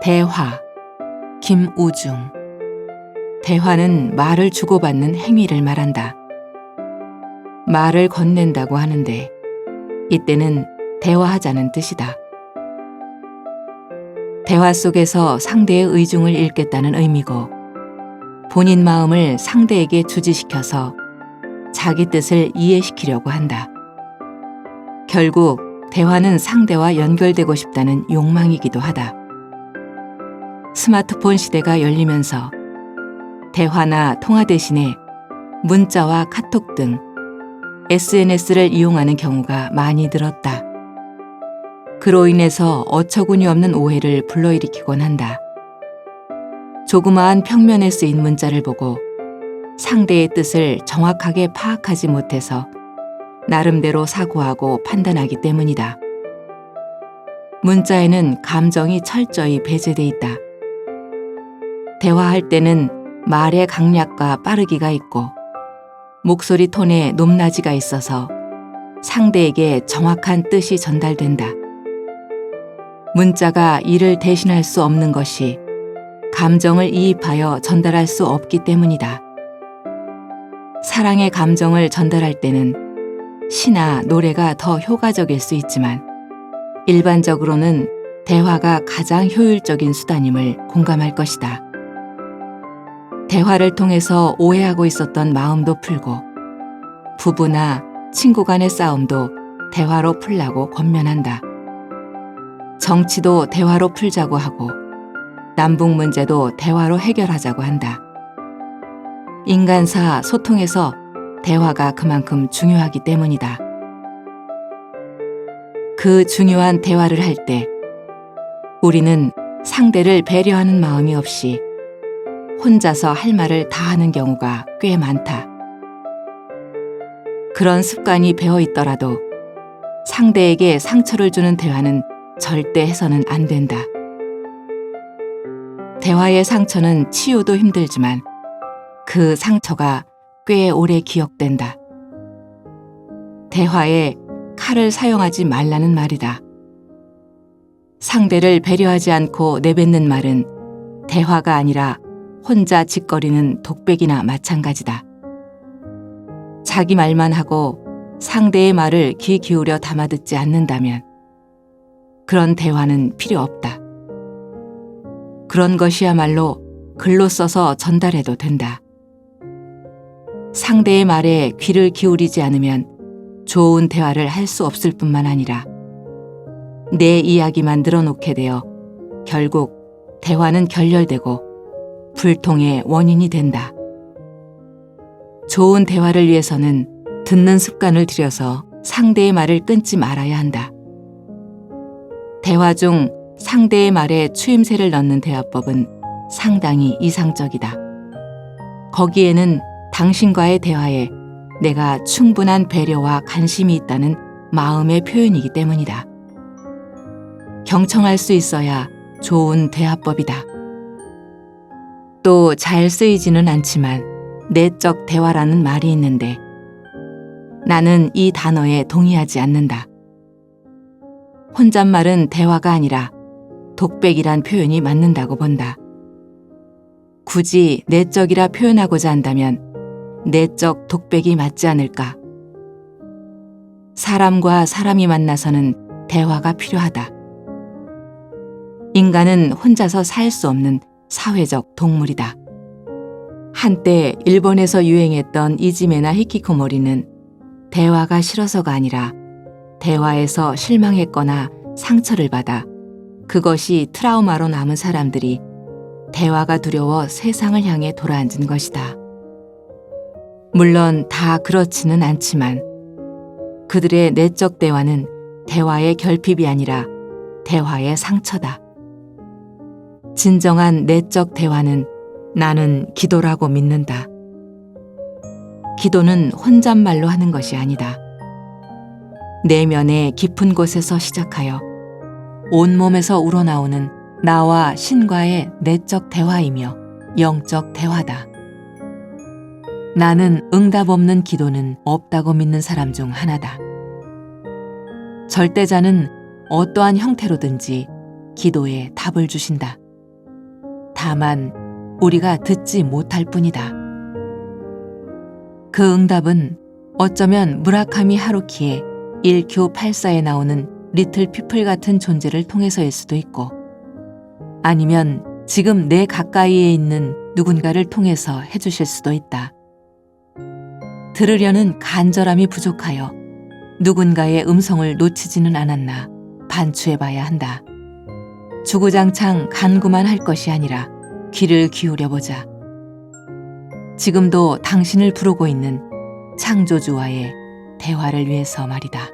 대화 김우중 대화는 말을 주고받는 행위를 말한다. 말을 건넨다고 하는데 이때는 대화하자는 뜻이다. 대화 속에서 상대의 의중을 읽겠다는 의미고 본인 마음을 상대에게 주지시켜서 자기 뜻을 이해시키려고 한다. 결국 대화는 상대와 연결되고 싶다는 욕망이기도 하다. 스마트폰 시대가 열리면서 대화나 통화 대신에 문자와 카톡 등 SNS를 이용하는 경우가 많이 늘었다. 그로 인해서 어처구니 없는 오해를 불러일으키곤 한다. 조그마한 평면에 쓰인 문자를 보고 상대의 뜻을 정확하게 파악하지 못해서 나름대로 사고하고 판단하기 때문이다. 문자에는 감정이 철저히 배제돼 있다. 대화할 때는 말의 강약과 빠르기가 있고 목소리 톤에 높낮이가 있어서 상대에게 정확한 뜻이 전달된다. 문자가 이를 대신할 수 없는 것이 감정을 이입하여 전달할 수 없기 때문이다. 사랑의 감정을 전달할 때는 시나 노래가 더 효과적일 수 있지만 일반적으로는 대화가 가장 효율적인 수단임을 공감할 것이다. 대화를 통해서 오해하고 있었던 마음도 풀고 부부나 친구 간의 싸움도 대화로 풀라고 권면한다. 정치도 대화로 풀자고 하고 남북 문제도 대화로 해결하자고 한다. 인간사 소통에서 대화가 그만큼 중요하기 때문이다. 그 중요한 대화를 할 때 우리는 상대를 배려하는 마음이 없이 혼자서 할 말을 다 하는 경우가 꽤 많다. 그런 습관이 배어 있더라도 상대에게 상처를 주는 대화는 절대 해서는 안 된다. 대화의 상처는 치유도 힘들지만 그 상처가 꽤 오래 기억된다. 대화에 칼을 사용하지 말라는 말이다. 상대를 배려하지 않고 내뱉는 말은 대화가 아니라 혼자 짓거리는 독백이나 마찬가지다. 자기 말만 하고 상대의 말을 귀 기울여 담아듣지 않는다면 그런 대화는 필요 없다. 그런 것이야말로 글로 써서 전달해도 된다. 상대의 말에 귀를 기울이지 않으면 좋은 대화를 할 수 없을 뿐만 아니라 내 이야기만 늘어놓게 되어 결국 대화는 결렬되고 불통의 원인이 된다. 좋은 대화를 위해서는 듣는 습관을 들여서 상대의 말을 끊지 말아야 한다. 대화 중 상대의 말에 추임새를 넣는 대화법은 상당히 이상적이다. 거기에는 당신과의 대화에 내가 충분한 배려와 관심이 있다는 마음의 표현이기 때문이다. 경청할 수 있어야 좋은 대화법이다. 또 잘 쓰이지는 않지만 내적 대화라는 말이 있는데 나는 이 단어에 동의하지 않는다. 혼잣말은 대화가 아니라 독백이란 표현이 맞는다고 본다. 굳이 내적이라 표현하고자 한다면 내적 독백이 맞지 않을까? 사람과 사람이 만나서는 대화가 필요하다. 인간은 혼자서 살 수 없는 사회적 동물이다. 한때 일본에서 유행했던 이지메나 히키코모리는 대화가 싫어서가 아니라 대화에서 실망했거나 상처를 받아 그것이 트라우마로 남은 사람들이 대화가 두려워 세상을 향해 돌아앉은 것이다. 물론 다 그렇지는 않지만 그들의 내적 대화는 대화의 결핍이 아니라 대화의 상처다. 진정한 내적 대화는 나는 기도라고 믿는다. 기도는 혼잣말로 하는 것이 아니다. 내면의 깊은 곳에서 시작하여 온몸에서 우러나오는 나와 신과의 내적 대화이며 영적 대화다. 나는 응답 없는 기도는 없다고 믿는 사람 중 하나다. 절대자는 어떠한 형태로든지 기도에 답을 주신다. 다만 우리가 듣지 못할 뿐이다. 그 응답은 어쩌면 무라카미 하루키의 1큐 84에 나오는 리틀 피플 같은 존재를 통해서일 수도 있고 아니면 지금 내 가까이에 있는 누군가를 통해서 해주실 수도 있다. 들으려는 간절함이 부족하여 누군가의 음성을 놓치지는 않았나 반추해봐야 한다. 주구장창 간구만 할 것이 아니라 귀를 기울여 보자. 지금도 당신을 부르고 있는 창조주와의 대화를 위해서 말이다.